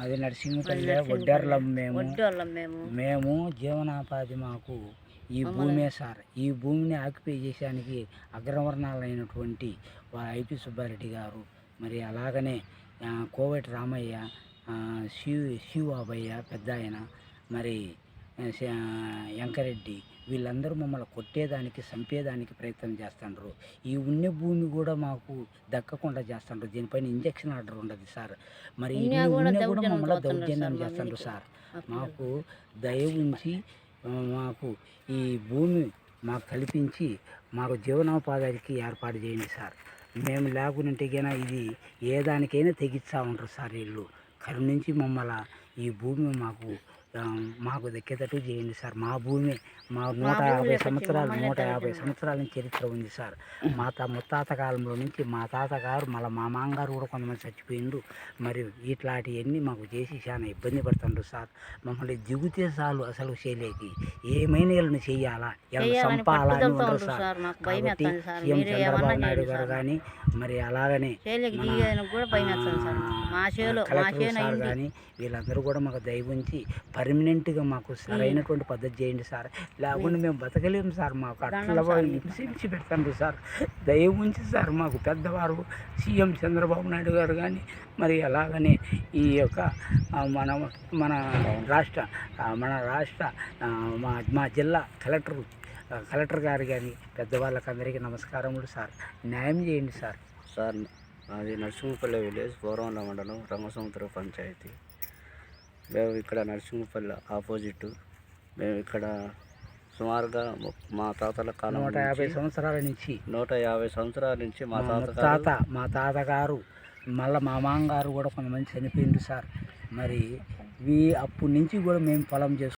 అది నరసింహపల్లి వడ్డర్లం మేము. వడ్డోళ్ళం మేము. మేము జీవనోపాధి మాకు ఈ భూమే సార్. ఈ భూమిని ఆక్యుపై చేసానికి అగ్రవర్ణాలైనటువంటి ఐపి సుబ్బారెడ్డి గారు మరి అలాగనే కోవటి రామయ్య శివ శివాబయ్య పెద్ద ఆయన మరి వెంకరెడ్డి వీళ్ళందరూ మమ్మల్ని కొట్టేదానికి చంపేదానికి ప్రయత్నం చేస్తుండ్రు. ఈ ఉన్న భూమి కూడా మాకు దక్కకుండా చేస్తుండ్రు. దీనిపైన ఇంజక్షన్ ఆర్డర్ ఉండదు సార్. మరి ఉన్నా కూడా మమ్మల్ని దౌర్జన్యం చేస్తుండ్రు. సార్. మాకు దయ ఉంచి మాకు ఈ భూమి మాకు కల్పించి మాకు జీవనోపాధికి ఏర్పాటు చేయండి సార్. మేము లేకుంటే ఇది ఏ దానికైనా తెగిస్తా ఉంటారు సార్ వీళ్ళు. కరుణించి మమ్మల్ని ఈ భూమి మాకు మాకు దక్కేటట్టు చేయండి సార్. మా భూమి మా నూట యాభై సంవత్సరాలు నూట యాభై సంవత్సరాల నుంచి చరిత్ర ఉంది సార్. మా తా ముత్తాత కాలంలో నుంచి మా తాతగారు మళ్ళీ మా మామగారు కూడా కొంతమంది చచ్చిపోయిండు మరి ఇట్లాంటివన్నీ మాకు చేసి చాలా ఇబ్బంది పడుతుండ్రు సార్. మమ్మల్ని దిగుతే చాలు అసలు చేయలేకి. ఏమైనా వీళ్ళని వీళ్ళని చెయ్యాలని చంపాలా అని ఉండరు సార్. కాబట్టి సీఎం చంద్రబాబు నాయుడు గారు కానీ మరి అలాగనే కలెక్టర్ కానీ వీళ్ళందరూ కూడా మాకు దయ ఉంచి పర్మనెంట్గా మాకు సరైనటువంటి పద్ధతి చేయండి సార్. లేకుండా మేము బతకలేము సార్. మాకు అట్లా హింసించి పెడతాండ్రు సార్. దయ ఉంచి సార్ మాకు పెద్దవారు సీఎం చంద్రబాబు నాయుడు గారు కానీ మరి అలాగనే ఈ యొక్క మన మన రాష్ట్ర మన రాష్ట్ర మా మా జిల్లా కలెక్టర్ కలెక్టర్ గారు కానీ పెద్దవాళ్ళకి అందరికీ నమస్కారములు సార్. న్యాయం చేయండి సార్. సార్ అది నరసింహపల్లి విలేజ్ పూర్వంల మండలం రంగసముద్ర పంచాయతీ. మేము ఇక్కడ నరసింహపల్లి ఆపోజిట్. మేము ఇక్కడ సుమారుగా ము- తాతల కాలం నూట యాభై సంవత్సరాల నుంచి నూట యాభై సంవత్సరాల నుంచి మా తాత తాత మా తాతగారు మళ్ళీ మా మామగారు కూడా కొంతమంది చనిపోయింది సార్. మరి వీ అప్పటి నుంచి కూడా మేము పొలం చేసుకుంటాం